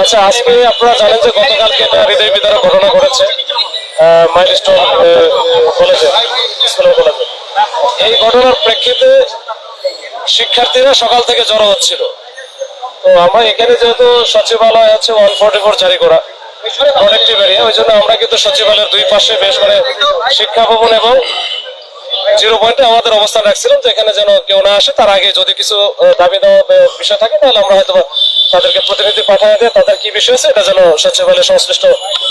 আচ্ছা আজকে আপনারা জানেন যে গতকালকে হৃদয় বিদারক ঘটনা ঘটেছে এই ঘটনার প্রেক্ষিতে শিক্ষার্থীরা সকাল থেকে জড়ো হচ্ছিল। তো আমরা এখানে যেহেতু সচিবালয় হচ্ছে ওয়ান ফোর্টি ফোর জারি করা প্রোটেক্টিভ এরিয়া ওই জন্য আমরা কিন্তু সচিবালয়ের দুই পাশে বেশ করে শিক্ষা ভবন এবং জিরো পয়েন্টে আমাদের অবস্থান রাখছিলাম যে এখানে যেন কেউ না আসে, তার আগে যদি কিছু দাবি দেওয়া বিষয় থাকে, তাহলে আমরা হয়তো তাদেরকে প্রতিনিধি পাঠিয়ে দিয়ে তাদের কি বিষয় আছে এটা যেন সচিবালয়ের সংশ্লিষ্ট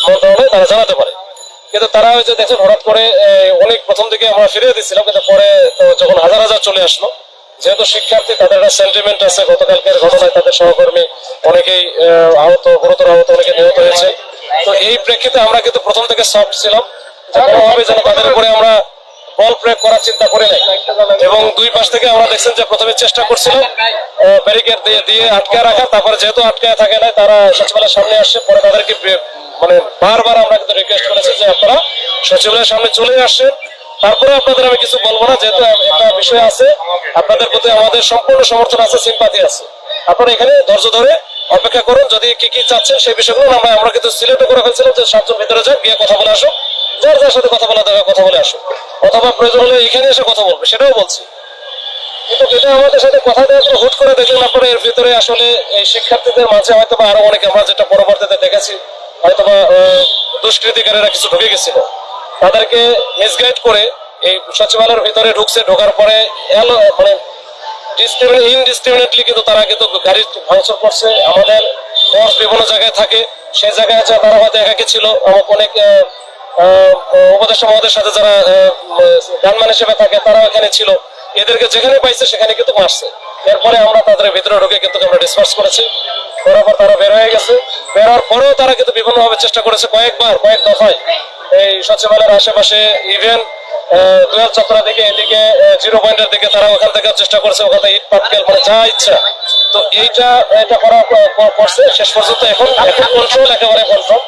মন্ত্রণালয় তারা জানাতে পারে। কিন্তু তারা ওই যে দেখছেন হঠাৎ করে অনেক প্রথম দিকে আমরা ফিরিয়ে দিচ্ছিলাম কিন্তু পরে যখন হাজার হাজার চলে আসলো যেহেতু শিক্ষার্থী তাদের একটা সেন্টিমেন্ট আছে গতকালকের ঘটনায় তাদের সহকর্মী অনেকেই আহ, আহত গুরুতর আহত অনেকে নিহত হয়েছে। তো এই প্রেক্ষিতে আমরা কিন্তু প্রথম থেকে সফট ছিলাম। যেন তাদের উপরে আমরা বল প্রয়োগ করার চিন্তা করি নাই। এবং দুই পাশ থেকে আমরা দেখছেন যে প্রথমে চেষ্টা করছিলাম ব্যারিকেড দিয়ে দিয়ে আটকে রাখা, তারপরে যেহেতু আটকে থাকে নাই, তারা সচিবালয়ের সামনে আসছে পরে তাদেরকে মানে বারবার আমরা কিন্তু রিকোয়েস্ট করেছি যে আপনারা সচিবালয়ের সামনে চলে আসছেন তারপরে আপনাদের আমি কিছু বলব না, যেহেতু একটা বিষয় আছে, আপনাদের প্রতি আমাদের সম্পূর্ণ সমর্থন আছে সিম্পাতি আছে। আপনারা এখানে ধৈর্য ধরে অপেক্ষা করুন, যদি কি কি চাচ্ছেন সেই বিষয়গুলো আমরা কিন্তু সিলেক্ট করে ফেলছিলাম যে সাতজন ভিতরে যান গিয়ে কথা বলে আসুক। যার যার সাথে কথা বলা দেবে কথা বলে আসুক অথবা প্রয়োজন হলে এখানে এসে কথা বলবে, সেটাও বলছি। কিন্তু এটা আমাদের সাথে কথা দেওয়ার পর হুট করে দেখলেন আপনারা এর ভিতরে আসলে এই শিক্ষার্থীদের মাঝে হয়তো বা আরও অনেকে আমরা যেটা পরবর্তীতে দেখেছি হয়তো বা দুষ্কৃতিকারীরা কিছু ঢুকে গেছিল। তাদেরকে মিসগাইড করে এই সচিবালয়ের ভিতরে ঢুকছে, ঢোকার পরে মানে ইনডিসক্রিমিনেটলি কিন্তু তারা কিন্তু গাড়ি ভাঙচুর করছে। আমাদের ফোর্স বিভিন্ন জায়গায় থাকে সেই জায়গায় তারা হয়তো একাকি ছিল অনেক উপদেষ্টা মহোদয়ের সাথে যারা গানমান হিসেবে থাকে তারা এখানে ছিল। এদেরকে যেখানে পাইছে, সেখানে কিন্তু মারছে। এরপরে আমরা তাদের ভিতরে ঢুকে কিন্তু আমরা ডিসপার্স করেছি। পর তারা বের হয়ে গেছে। বের হওয়ার পরেও তারা কিন্তু বিভিন্নভাবে চেষ্টা করেছে। কয়েকবার, কয়েক দফায় এই সচিবালয়ের আশেপাশে ইভেন দুয়াল চত্বরের দিকে, এদিকে জিরো পয়েন্টের দিকে তারা ওখান থেকে চেষ্টা করছে, ওখান ইট পাটকেল মানে যা ইচ্ছা। তো এইটা এটা করা করছে। শেষ পর্যন্ত এখন এখন কন্ট্রোল একেবারে কন্ট্রোল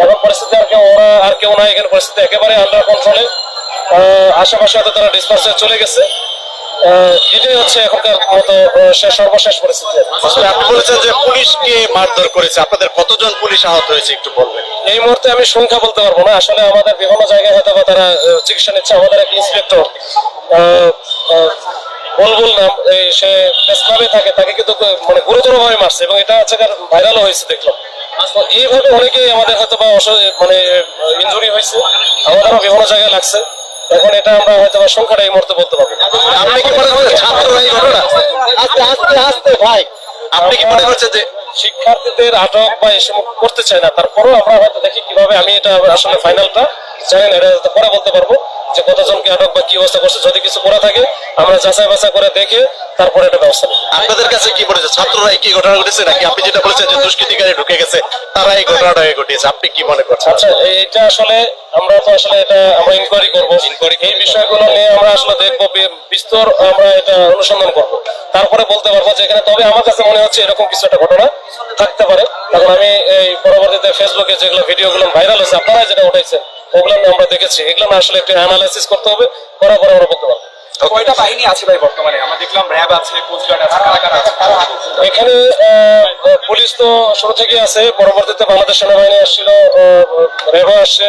এখন পরিস্থিতি আর কেউ ওরা আর কেউ নাই এখানে পরিস্থিতি একেবারে আন্ডার কন্ট্রোলে আশেপাশে হয়তো তারা ডিসপার্স চলে গেছে। এটাই হচ্ছে এখনকার মতো শেষ- সর্বশেষ পরিস্থিতি। আপনি বলেছেন যে পুলিশকে মারধর করেছে। আপনাদের কতজন পুলিশ আহত হয়েছে একটু বলবেন? এই মুহূর্তে আমি সংখ্যা বলতে পারব না। আসলে আমাদের বিভিন্ন জায়গায় হয়তো বা তারা চিকিৎসা নিচ্ছে। আমাদের এক ইন্সপেক্টর বলবুল নাম এই সে প্রেসক্লাবে থাকে তাকে কিন্তু মানে গুরুতর ভাবে মারছে এবং এটা হচ্ছে ভাইরালও হয়েছে দেখলাম। এইভাবে অনেকেই আমাদের হয়তো বা মানে ইনজুরি হয়েছে। আমাদেরও বিভিন্ন জায়গায় লাগছে। এখন এটা আমরা হয়তো বা সংখ্যাটা এই মুহূর্তে বলতে পারব। আপনি কি মনে করছেন ছাত্ররা এই ঘটনা? আস্তে আস্তে আস্তে ভাই। আপনি কি মনে করছেন যে শিক্ষার্থীদের আটক বা এসব করতে চায় না তারপরেও আমরা হয়তো দেখি কীভাবে আমি এটা আসলে ফাইনালটা জানি না এটা পরে বলতে পারব যে কতজনকে আটক বা কি অবস্থা করছে। যদি কিছু করা থাকে আমরা যাচাই বাছাই করে দেখে তারপরে এটা ব্যবস্থা নেব। আপনাদের কাছে কি হচ্ছে? ছাত্ররা কি ঘটনা ঘটেছে নাকি? আপনি যেটা বলেছেন যে দুষ্কৃতিকারী ঢুকে গেছে তারা এই ঘটনাটা ঘটিয়েছে। আপনি কি মনে করছেন? আচ্ছা এটা আসলে আমরা তো আসলে এটা আমরা ইনকোয়ারি করব। ইনকোয়ারি এই বিষয়গুলো নিয়ে আমরা আসলে দেখব বিস্তর আমরা এটা অনুসন্ধান করব। তারপরে বলতে পারব যে এখানে তবে আমার কাছে মনে হচ্ছে এরকম কিছু একটা ঘটনা থাকতে পারে। এখন আমি এই পরবর্তীতে ফেসবুকে যেগুলো ভিডিওগুলো ভাইরাল হয়েছে আপনারা যেটা উঠাইছেন ওগুলো আমরা দেখেছি। এগুলো আসলে একটু অ্যানালাইসিস করতে হবে করার পরে আমরা বলতে পারব। কয়টা বাহিনী আছে ভাই বর্তমানে? আমরা দেখলাম র্যাব আছে কোস্টগার্ড আছে কারা কারা আছে? এখানে পুলিশ তো শুরু থেকে আছে পরবর্তীতে বাংলাদেশ সেনাবাহিনী আসছিল রেভা আসছে।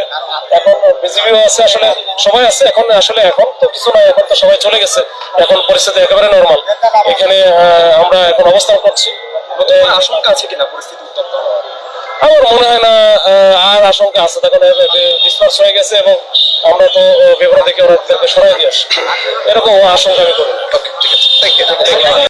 এখন বিজিবিও আছে আসলে সবাই আছে এখন আসলে এখন তো কিছু নাই এখন তো সবাই চলে গেছে। এখন পরিস্থিতি একেবারে নর্মাল এখানে আমরা এখন অবস্থান করছি। আশঙ্কা আছে কিনা পরিস্থিতি উত্তপ্ত আমার মনে হয় না আর আশঙ্কা আছে। তখন ডিসপার্স হয়ে গেছে এবং আমরা তো দেখে থেকে ওরা সরাই দিয়ে আসি। এরকম আশঙ্কা আমি করি ঠিক আছে। Thank you